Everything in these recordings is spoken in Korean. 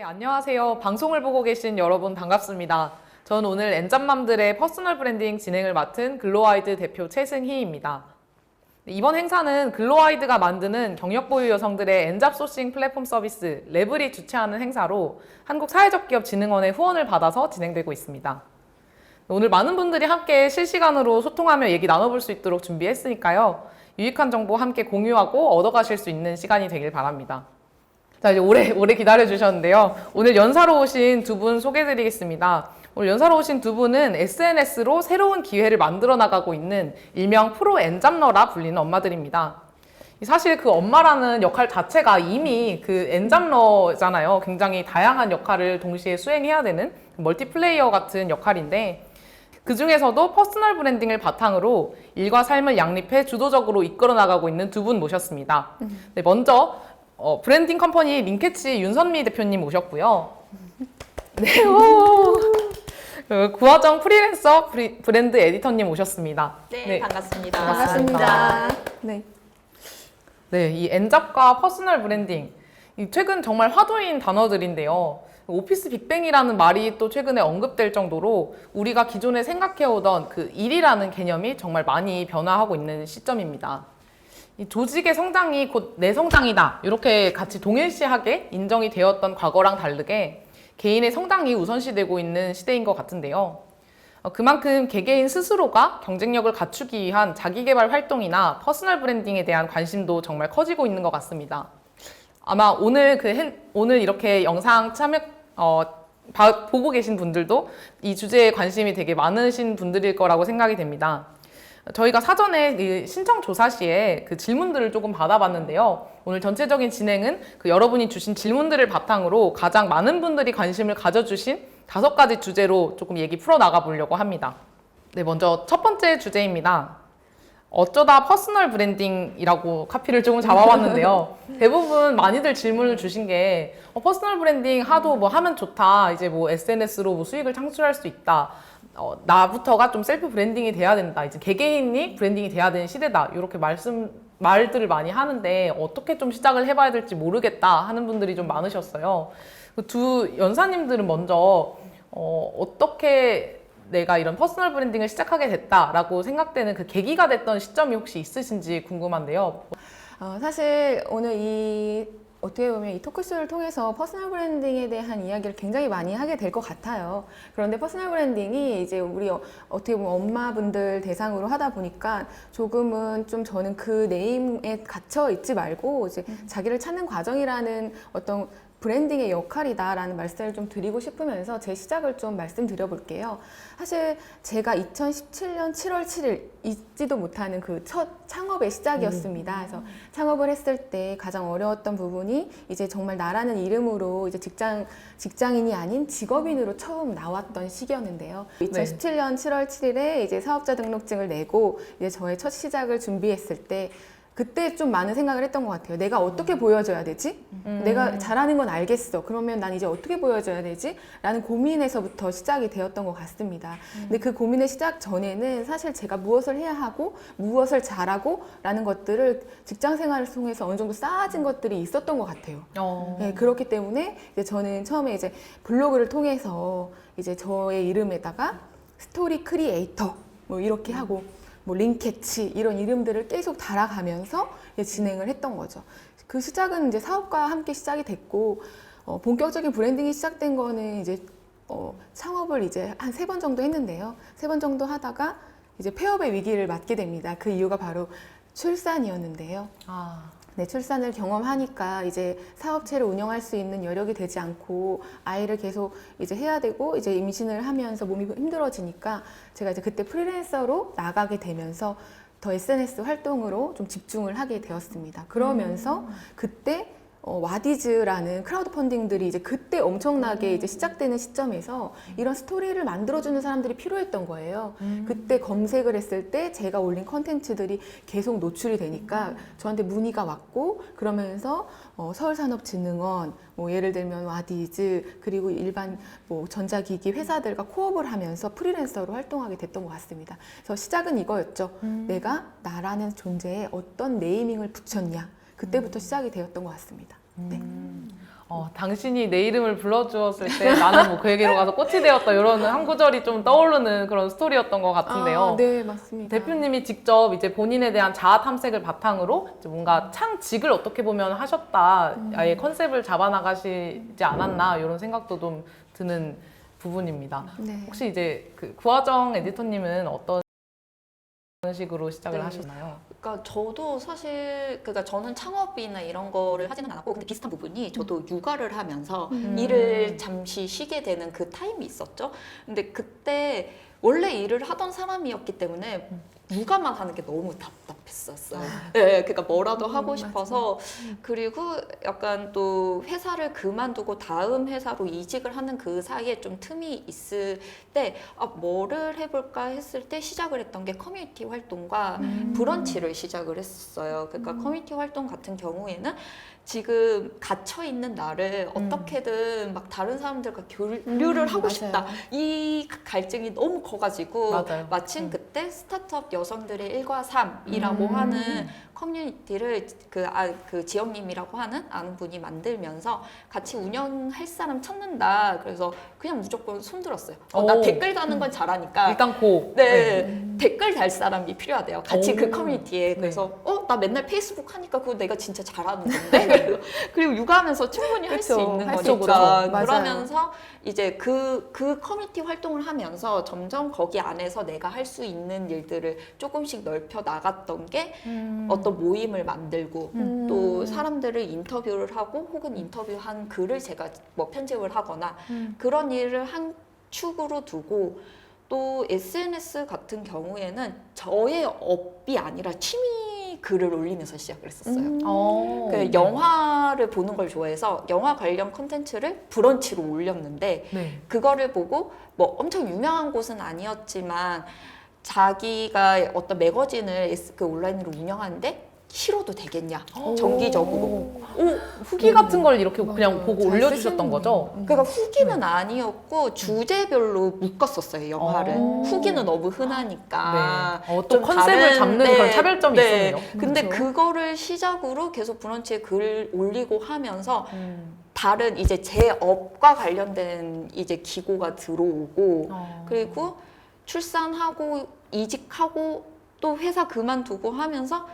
네, 안녕하세요. 방송을 보고 계신 여러분 반갑습니다. 전 오늘 엔잡맘들의 퍼스널 브랜딩 진행을 맡은 글로아이드 대표 최승희입니다. 네, 이번 행사는 글로아이드가 만드는 경력 보유 여성들의 엔잡 소싱 플랫폼 서비스 레블이 주최하는 행사로 한국사회적기업진흥원의 후원을 받아서 진행되고 있습니다. 오늘 많은 분들이 함께 실시간으로 소통하며 얘기 나눠볼 수 있도록 준비했으니까요. 유익한 정보 함께 공유하고 얻어가실 수 있는 시간이 되길 바랍니다. 자, 이제 오래, 오래 기다려주셨는데요. 오늘 연사로 오신 두 분 소개해드리겠습니다. 오늘 연사로 오신 두 분은 SNS로 새로운 기회를 만들어 나가고 있는 일명 프로 엔잡러라 불리는 엄마들입니다. 사실 그 엄마라는 역할 자체가 이미 그 엔잡러잖아요. 굉장히 다양한 역할을 동시에 수행해야 되는 멀티플레이어 같은 역할인데 그 중에서도 퍼스널 브랜딩을 바탕으로 일과 삶을 양립해 주도적으로 이끌어 나가고 있는 두 분 모셨습니다. 네, 먼저 어, 브랜딩 컴퍼니 링캐치 윤선미 대표님 모셨고요. 네, 오. 그 구화정 프리랜서 브리- 브랜드 에디터님 오셨습니다. 네, 반갑습니다. 반갑습니다. 네. 네, 이 엔잡과 퍼스널 브랜딩. 이 최근 정말 화두인 단어들인데요. 오피스 빅뱅이라는 말이 또 최근에 언급될 정도로 우리가 기존에 생각해오던 그 일이라는 개념이 정말 많이 변화하고 있는 시점입니다. 이 조직의 성장이 곧 내 성장이다. 이렇게 같이 동일시하게 인정이 되었던 과거랑 다르게 개인의 성장이 우선시되고 있는 시대인 것 같은데요. 어, 그만큼 개개인 스스로가 경쟁력을 갖추기 위한 자기개발 활동이나 퍼스널 브랜딩에 대한 관심도 정말 커지고 있는 것 같습니다. 아마 오늘 그 행- 오늘 이렇게 영상 참여 어, 봐- 보고 계신 분들도 이 주제에 관심이 되게 많으신 분들일 거라고 생각이 됩니다. 저희가 사전에 이 신청 조사 시에 그 질문들을 조금 받아봤는데요. 오늘 전체적인 진행은 그 여러분이 주신 질문들을 바탕으로 가장 많은 분들이 관심을 가져주신 다섯 가지 주제로 조금 얘기 풀어 나가 보려고 합니다. 네, 먼저 첫 번째 주제입니다. 어쩌다 퍼스널 브랜딩이라고 카피를 조금 잡아봤는데요. 대부분 많이들 질문을 주신 게 어, 퍼스널 브랜딩 하도 뭐 하면 좋다. 이제 뭐 SNS로 뭐 수익을 창출할 수 있다. 어, 나부터가 좀 셀프 브랜딩이 돼야 된다. 이제 개개인이 브랜딩이 돼야 되는 시대다. 이렇게 말씀 말들을 많이 하는데 어떻게 좀 시작을 해봐야 될지 모르겠다 하는 분들이 좀 많으셨어요. 그 두 연사님들은 먼저 어, 어떻게 내가 이런 퍼스널 브랜딩을 시작하게 됐다라고 생각되는 그 계기가 됐던 시점이 혹시 있으신지 궁금한데요. 어, 사실 오늘 이 어떻게 보면 이 토크쇼를 통해서 퍼스널 브랜딩에 대한 이야기를 굉장히 많이 하게 될 것 같아요. 그런데 퍼스널 브랜딩이 이제 우리 어, 어떻게 보면 엄마분들 대상으로 하다 보니까 조금은 좀 저는 그 네임에 갇혀 있지 말고 이제 자기를 찾는 과정이라는 어떤 브랜딩의 역할이다라는 말씀을 좀 드리고 싶으면서 제 시작을 좀 말씀드려 볼게요. 사실 제가 2017년 7월 7일 잊지도 못하는 그 첫 창업의 시작이었습니다. 그래서 창업을 했을 때 가장 어려웠던 부분이 이제 정말 나라는 이름으로 이제 직장 직장인이 아닌 직업인으로 처음 나왔던 시기였는데요. 2017년 7월 7일에 이제 사업자 등록증을 내고 이제 저의 첫 시작을 준비했을 때 그때 좀 많은 생각을 했던 것 같아요. 내가 어떻게 보여줘야 되지? 내가 잘하는 건 알겠어. 그러면 난 이제 어떻게 보여줘야 되지? 라는 고민에서부터 시작이 되었던 것 같습니다. 근데 그 고민의 시작 전에는 사실 제가 무엇을 해야 하고 무엇을 잘하고 라는 것들을 직장 생활을 통해서 어느 정도 쌓아진 것들이 있었던 것 같아요. 어, 네, 그렇기 때문에 이제 저는 처음에 이제 블로그를 통해서 이제 저의 이름에다가 스토리 크리에이터 뭐 이렇게 하고 뭐 링캐치 이런 이름들을 계속 달아가면서 진행을 했던 거죠. 그 시작은 이제 사업과 함께 시작이 됐고 어, 본격적인 브랜딩이 시작된 거는 이제 어, 창업을 이제 한 세 번 정도 했는데요. 세 번 정도 하다가 이제 폐업의 위기를 맞게 됩니다. 그 이유가 바로 출산이었는데요. 아, 네, 출산을 경험하니까 이제 사업체를 운영할 수 있는 여력이 되지 않고 아이를 계속 이제 해야 되고 이제 임신을 하면서 몸이 힘들어지니까 제가 이제 그때 프리랜서로 나가게 되면서 더 SNS 활동으로 좀 집중을 하게 되었습니다. 그러면서 그때 어, 와디즈라는 크라우드 펀딩들이 이제 그때 엄청나게 이제 시작되는 시점에서 이런 스토리를 만들어주는 사람들이 필요했던 거예요. 그때 검색을 했을 때 제가 올린 컨텐츠들이 계속 노출이 되니까 저한테 문의가 왔고 그러면서 어, 서울산업진흥원 뭐 예를 들면 와디즈 그리고 일반 뭐 전자기기 회사들과 코업을 하면서 프리랜서로 활동하게 됐던 것 같습니다. 그래서 시작은 이거였죠. 내가 나라는 존재에 어떤 네이밍을 붙였냐. 그때부터 시작이 되었던 것 같습니다. 네. 어, 당신이 내 이름을 불러주었을 때 나는 뭐 그에게로 가서 꽃이 되었다 이런 한 구절이 좀 떠오르는 그런 스토리였던 것 같은데요. 아, 네, 맞습니다. 대표님이 직접 이제 본인에 대한 자아 탐색을 바탕으로 뭔가 창직을 어떻게 보면 하셨다, 아예 컨셉을 잡아나가시지 않았나 이런 생각도 좀 드는 부분입니다. 네. 혹시 이제 그 구하정 에디터님은 어떤 식으로 시작을 네. 하셨나요? 그러니까 저도 사실 그러니까 저는 창업이나 이런 거를 하지는 않았고 근데 비슷한 부분이 저도 육아를 하면서 음. 일을 잠시 쉬게 되는 그 타임이 있었죠. 근데 그때 원래 일을 하던 사람이었기 때문에 육아만 하는 게 너무 답답했었어요. 네, 그러니까 뭐라도 음, 하고. 싶어서 그리고 약간 또 회사를 그만두고 다음 회사로 이직을 하는 그 사이에 좀 틈이 있을 때 아, 뭐를 해볼까 했을 때 시작을 했던 게 커뮤니티 활동과 음. 브런치를 시작을 했었어요. 그러니까 커뮤니티 활동 같은 경우에는 지금 갇혀 있는 나를 음. 어떻게든 막 다른 사람들과 교류를 음, 하고 맞아요. 싶다. 이 갈증이 너무 커가지고 맞아요. 마침 음. 그때 스타트업 여성들의 일과 삶이라고 음. 하는 커뮤니티를 그, 아, 그 지영님이라고 하는 아는 분이 만들면서 같이 운영할 사람 찾는다. 그래서 그냥 무조건 손들었어요. 어, 나 오. 댓글 다는 건 잘하니까. 일단 고. 네, 댓글 달 사람이 필요하대요. 같이 오. 그 커뮤니티에. 네. 그래서 어, 나 맨날 페이스북 하니까 그거 내가 진짜 잘하는 건데. 그리고 육아하면서 충분히 할 수 그쵸, 있는 할수 거니까. 있죠. 맞아요. 그러면서 이제 그, 그 커뮤니티 활동을 하면서 점점 거기 안에서 내가 할 수 있는 일들을 조금씩 넓혀 나갔던 게 음. 어떤 모임을 만들고 음. 또 사람들을 인터뷰를 하고 혹은 인터뷰한 글을 제가 뭐 편집을 하거나 음. 그런 일을 한 축으로 두고 또 SNS 같은 경우에는 저의 업이 아니라 취미 글을 올리면서 시작을 했었어요. 음. 어. 그 영화를 보는 걸 좋아해서 영화 관련 콘텐츠를 브런치로 올렸는데 네. 그거를 보고 뭐 엄청 유명한 곳은 아니었지만 자기가 어떤 매거진을 그 온라인으로 운영하는데 싫어도 되겠냐 정기적으로 오, 후기 같은 걸 이렇게. 그냥 보고 잘 올려주셨던 쓰시는 거죠? 그러니까 후기는 아니었고 주제별로 묶었었어요 영화를 어. 후기는 너무 흔하니까 네. 어, 또좀 컨셉을 다른- 잡는 네, 그런 차별점이 네. 있었네요. 근데 그렇죠. 그거를 시작으로 계속 브런치에 글 올리고 하면서 음. 다른 이제 제 업과 관련된 이제 기고가 들어오고 어. 그리고 출산하고 이직하고 또 회사 그만두고 하면서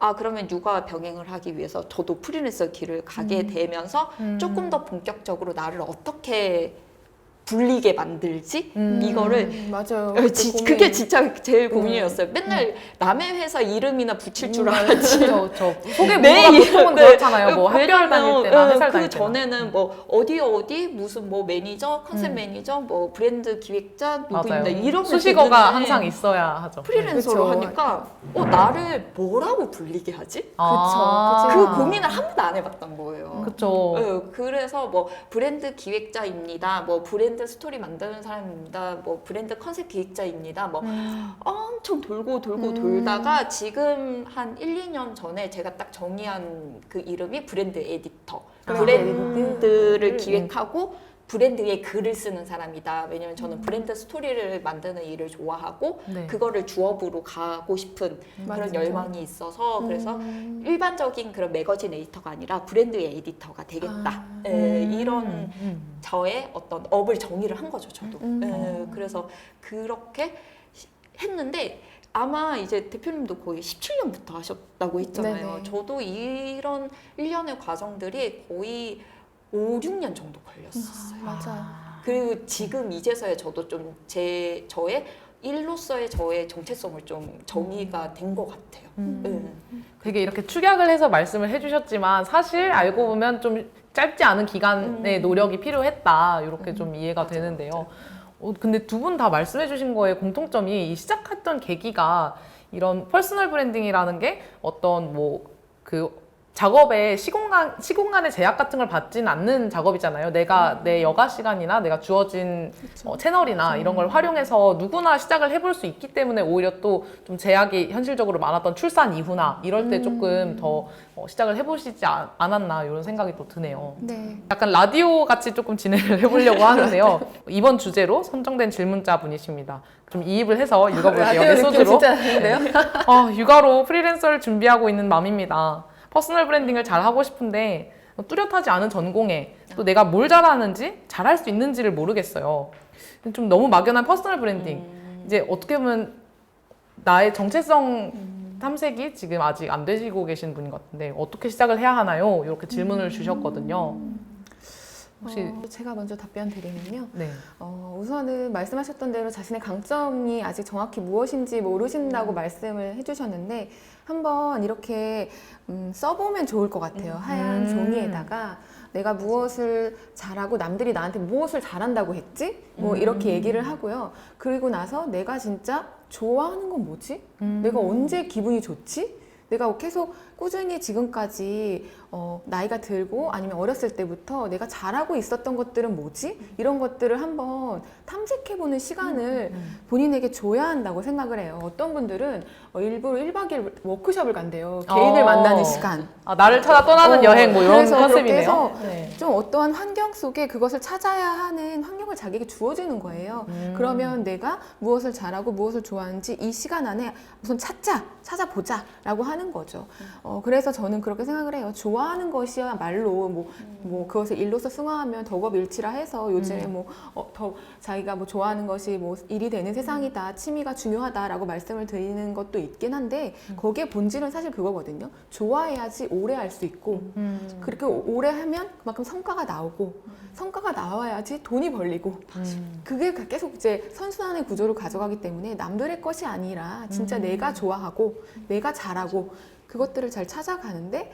아 그러면 육아 병행을 하기 위해서 저도 프리랜서 길을 가게 되면서 음. 조금 더 본격적으로 나를 어떻게 불리게 만들지 음. 이거를 음, 맞아요. 어, 지-. 그게 진짜 제일 음. 고민이었어요. 맨날 남의 회사 이름이나 붙일 줄 음, 알았지. 저, 저 속에 내 뭐가 이름, 보통은 네. 그렇잖아요. 뭐 학교를 다닐 때나 어, 회사를 그 다닐 때나. 전에는 뭐 어디 어디 무슨 뭐 매니저, 컨셉 음. 매니저, 뭐 브랜드 기획자 누구 맞아요. 있나 이런 게 수식어가 항상 있어야 하죠. 프리랜서로 그쵸. 하니까 어 나를 뭐라고 불리게 하지? 아. 그쵸. 그 고민을 한 번도 안 해봤던 거예요. 그쵸. 네, 그래서 뭐 브랜드 기획자입니다. 뭐 브랜드 스토리 만드는 사람입니다. 뭐 브랜드 컨셉 기획자입니다. 뭐 음. 엄청 돌고 돌고 음. 돌다가 지금 한 1, 2년 전에 제가 딱 정의한 그 이름이 브랜드 에디터. 아. 브랜드를 음. 기획하고 브랜드에 글을 쓰는 사람이다. 왜냐면 저는 음. 브랜드 스토리를 만드는 일을 좋아하고 네. 그거를 주업으로 가고 싶은 그런 맞아요. 열망이 있어서 그래서 음. 일반적인 그런 매거진 에디터가 아니라 브랜드의 에디터가 되겠다. 아. 에, 음. 이런 음. 저의 어떤 업을 정의를 한 거죠, 저도. 음. 에, 그래서 그렇게 시- 했는데 아마 이제 대표님도 거의 17년부터 하셨다고 했잖아요. 네네. 저도 이런 일련의 과정들이 거의 5, 6년 정도 걸렸었어요. 맞아요. 그리고 지금 이제서야 저도 좀 제 저의 일로서의 저의 정체성을 좀 정의가 된 것 같아요. 음. 네. 되게 이렇게 축약을 해서 말씀을 해주셨지만 사실 알고 보면 좀 짧지 않은 기간의 음. 노력이 필요했다 이렇게 좀 이해가 맞아, 되는데요. 어, 근데 두 분 다 말씀해주신 거에 공통점이 이 시작했던 계기가 이런 퍼스널 브랜딩이라는 게 어떤 뭐그 작업에 시공간 시공간의 제약 같은 걸 받지는 않는 작업이잖아요. 내가 내 여가 시간이나 내가 주어진 어, 채널이나 이런 걸 활용해서 누구나 시작을 해볼 수 있기 때문에 오히려 또 좀 제약이 현실적으로 많았던 출산 이후나 이럴 때 조금 더 어, 시작을 해보시지 않- 않았나 이런 생각이 또 드네요. 네. 약간 라디오 같이 조금 진행을 해보려고 하는데요. 이번 주제로 선정된 질문자 분이십니다. 좀 이입을 해서 읽어볼게요. 라디오 느낌 메소드로. 진짜 나는데요? 어, 육아로 프리랜서를 준비하고 있는 맘입니다. 퍼스널 브랜딩을 잘 하고 싶은데 뚜렷하지 않은 전공에 또 내가 뭘 잘하는지 잘할 수 있는지를 모르겠어요. 좀 너무 막연한 퍼스널 브랜딩. 음. 이제 어떻게 보면 나의 정체성 탐색이 지금 아직 안 되시고 계신 분인 것 같은데 어떻게 시작을 해야 하나요? 이렇게 질문을 주셨거든요. 혹시 어, 제가 먼저 답변 드리면요. 네. 어, 우선은 말씀하셨던 대로 자신의 강점이 아직 정확히 무엇인지 모르신다고 말씀을 해주셨는데 한번 이렇게 음, 써보면 좋을 것 같아요. 하얀 음. 종이에다가 내가 무엇을 잘하고 남들이 나한테 무엇을 잘한다고 했지? 뭐 이렇게 얘기를 하고요. 그리고 나서 내가 진짜 좋아하는 건 뭐지? 음. 내가 언제 기분이 좋지? 내가 계속 꾸준히 지금까지 어, 나이가 들고 아니면 어렸을 때부터 내가 잘하고 있었던 것들은 뭐지? 이런 것들을 한번 탐색해보는 시간을 본인에게 줘야 한다고 생각을 해요. 어떤 분들은 어, 일부러 1박 2일 워크숍을 간대요. 개인을 어. 만나는 시간. 아, 나를 찾아 떠나는 어, 여행 뭐 이런 그래서 그렇게 컨셉이네요. 해서 네. 좀 어떠한 환경 속에 그것을 찾아야 하는 환경을 자기에게 주어지는 거예요. 음. 그러면 내가 무엇을 잘하고 무엇을 좋아하는지 이 시간 안에 우선 찾자, 찾아보자 라고 하는 거죠. 어, 그래서 저는 그렇게 생각을 해요. 좋아하는 것이야말로 뭐, 뭐 그것을 일로서 승화하면 덕업일치라 해서 요즘에 뭐, 어, 더 자기가 뭐 좋아하는 것이 뭐 일이 되는 세상이다, 취미가 중요하다라고 말씀을 드리는 것도 있긴 한데 거기에 본질은 사실 그거거든요. 좋아해야지 오래 할 수 있고 음. 그렇게 오- 오래 하면 그만큼 성과가 나오고 성과가 나와야지 돈이 벌리고 음. 그게 가- 계속 이제 선순환의 구조를 가져가기 때문에 남들의 것이 아니라 진짜 내가 좋아하고 내가 잘하고 그것들을 잘 찾아가는데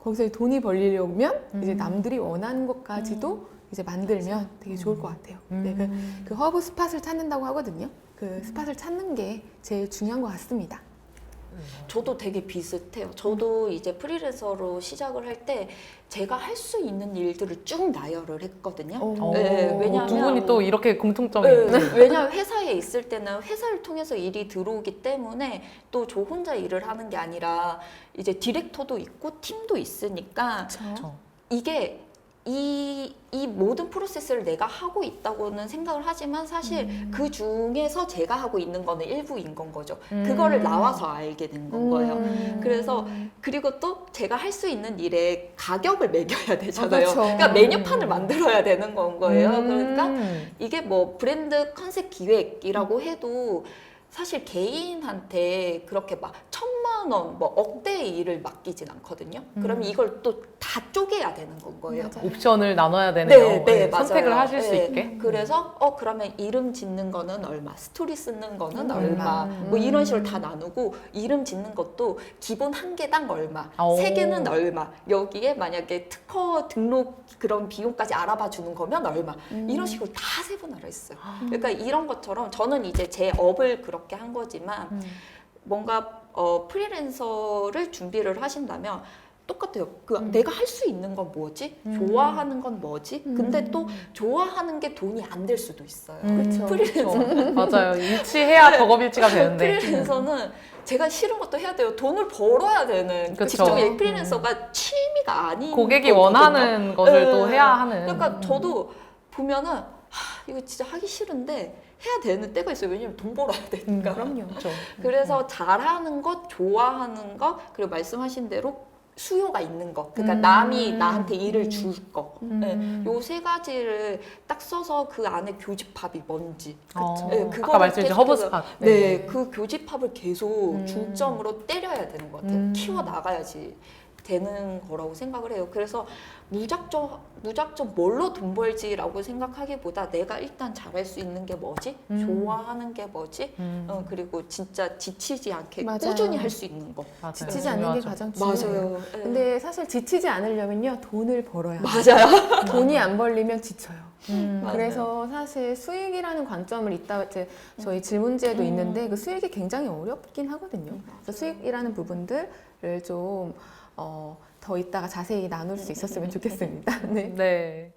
거기서 돈이 벌리려면 이제 남들이 원하는 것까지도 이제 만들면 되게 좋을 것 같아요. 네, 그, 그 허브 스팟을 찾는다고 하거든요. 그 스팟을 찾는 게 제일 중요한 것 같습니다. 저도 되게 비슷해요. 저도 이제 프리랜서로 시작을 할 때 제가 할 수 있는 일들을 쭉 나열을 했거든요. 어. 네, 어, 왜냐하면- 두 분이 또 이렇게 공통점이 네, 있네. 왜냐하면 회사에 있을 때는 회사를 통해서 일이 들어오기 때문에 또 저 혼자 일을 하는 게 아니라 이제 디렉터도 있고 팀도 있으니까 그렇죠. 이게 이, 이 모든 프로세스를 내가 하고 있다고는 생각을 하지만 사실 그 중에서 제가 하고 있는 거는 일부인 건 거죠. 음. 그거를 나와서 알게 된건 거예요. 음. 그래서 그리고 또 제가 할 수 있는 일에 가격을 매겨야 되잖아요. 그렇죠. 그러니까 메뉴판을 만들어야 되는 건 거예요. 음. 그러니까 이게 뭐 브랜드 컨셉 기획이라고 해도 사실 개인한테 그렇게 막 천만 원, 뭐 억대의 일을 맡기진 않거든요. 그러면 이걸 또 다 되는 건 거예요. 맞아요. 옵션을 나눠야 되네요. 네, 네, 네, 선택을 맞아요. 하실 수 네. 있게. 그래서 어 그러면 이름 짓는 거는 얼마, 스토리 쓰는 거는 음, 얼마, 음. 뭐 이런 식으로 다 나누고 이름 짓는 것도 기본 한 개당 얼마, 오. 세 개는 얼마. 여기에 만약에 특허 등록 그런 비용까지 알아봐 주는 거면 얼마. 음. 이런 식으로 다 세분화를 했어요. 그러니까 이런 것처럼 저는 이제 제 업을 그렇게 한 거지만 음. 뭔가 어, 프리랜서를 준비를 하신다면 똑같아요. 그 내가 할 수 있는 건 뭐지? 좋아하는 건 뭐지? 근데 또 좋아하는 게 돈이 안 될 수도 있어요. 그렇죠. 프리랜서. 그렇죠. 맞아요. 일치해야 덕업일치가 되는데. 프리랜서는 제가 싫은 것도 해야 돼요. 돈을 벌어야 되는 그쵸. 직종이 프리랜서가 취미가 아닌 고객이 거거든요. 원하는 것을 네. 또 해야 하는. 그러니까 저도 보면은 하, 이거 진짜 하기 싫은데 해야 되는 때가 있어요. 왜냐면 돈 벌어야 되니까. 그럼요. 그렇죠. 그래서 잘하는 것, 좋아하는 것, 그리고 말씀하신 대로 수요가 있는 것. 그러니까 음. 남이 나한테 일을 줄 거. 음. 요세 가지를 딱 써서 그 안에 교집합이 뭔지. 어, 네, 아까 그거를 말씀하신 계속해서- 허브 스팟. 네, 그 교집합을 계속 음. 중점으로 때려야 되는 것 같아요. 음. 키워 나가야지 되는 거라고 생각을 해요. 그래서 무작정 무작정 뭘로 돈 벌지라고 생각하기보다 내가 일단 잘할 수 있는 게 뭐지, 음. 좋아하는 게 뭐지, 음, 어, 그리고 진짜 지치지 않게 맞아요. 꾸준히 할 수 있는 거. 맞아요. 지치지 않는 게. 가장 중요해요. 네. 근데 사실 지치지 않으려면요 돈을 벌어야. 맞아요. 돈이 안 벌리면 지쳐요. 음. 맞아요. 그래서 사실 수익이라는 관점을 이따 이제 저희 질문지에도 음. 있는데 그 수익이 굉장히 어렵긴 하거든요. 그래서 수익이라는 부분들을 좀 어, 더 이따가 자세히 나눌 수 있었으면 좋겠습니다. 네. 네.